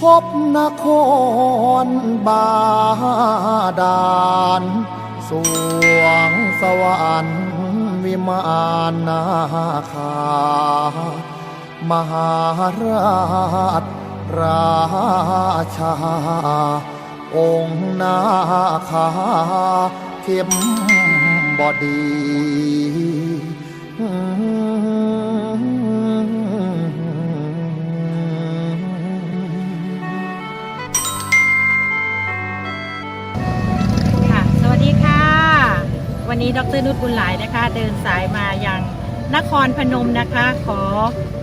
พบนครบาดาลสวงสวรรค์วิมานนาคามหาราชราชา องค์นาคาเข้มบอดี วันนี้ดรนุชบุญหลายนะคะ เดินสายมายังนครพนมนะคะ ขอ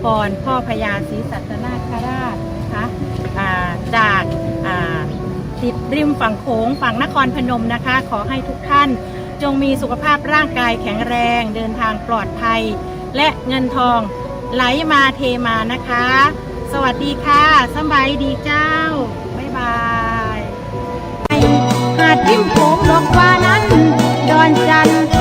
พรพ่อพญาศรีสัตนาคราชนะคะอ่าจากาติดริมฝั่งโขงฝั่งนครพนมนะคะ ขอให้ทุกท่านจงมีสุขภาพร่างกายแข็งแรง เดินทางปลอดภัย และเงินทองไหลมาเทมานะคะ สวัสดีค่ะสบายดีเจ้า บ๊ายบายหาดริมโขงดอกว่านั้น ดอนจันทร์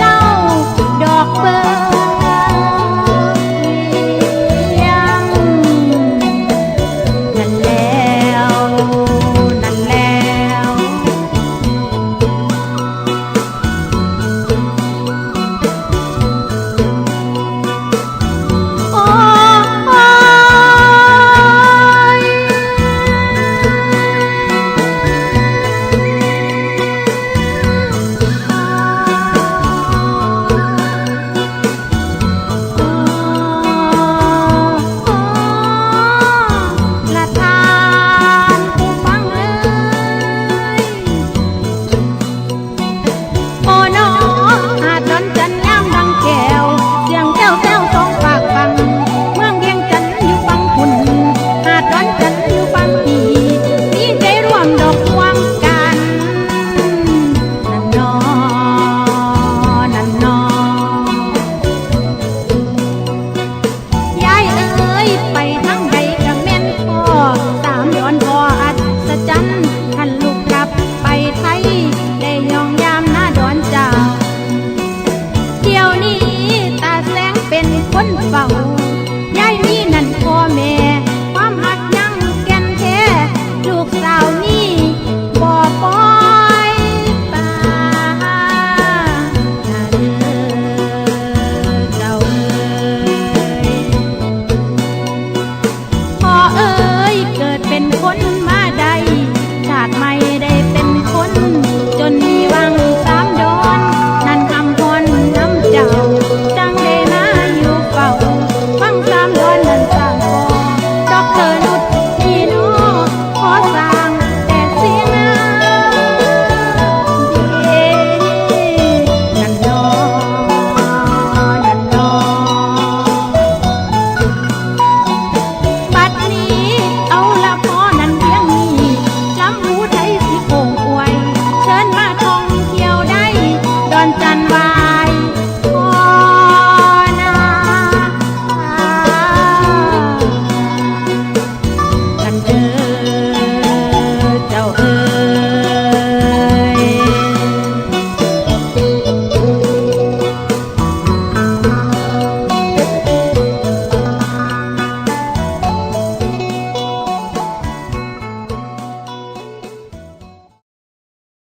ท่องเที่ยวได้ ดอนจันวา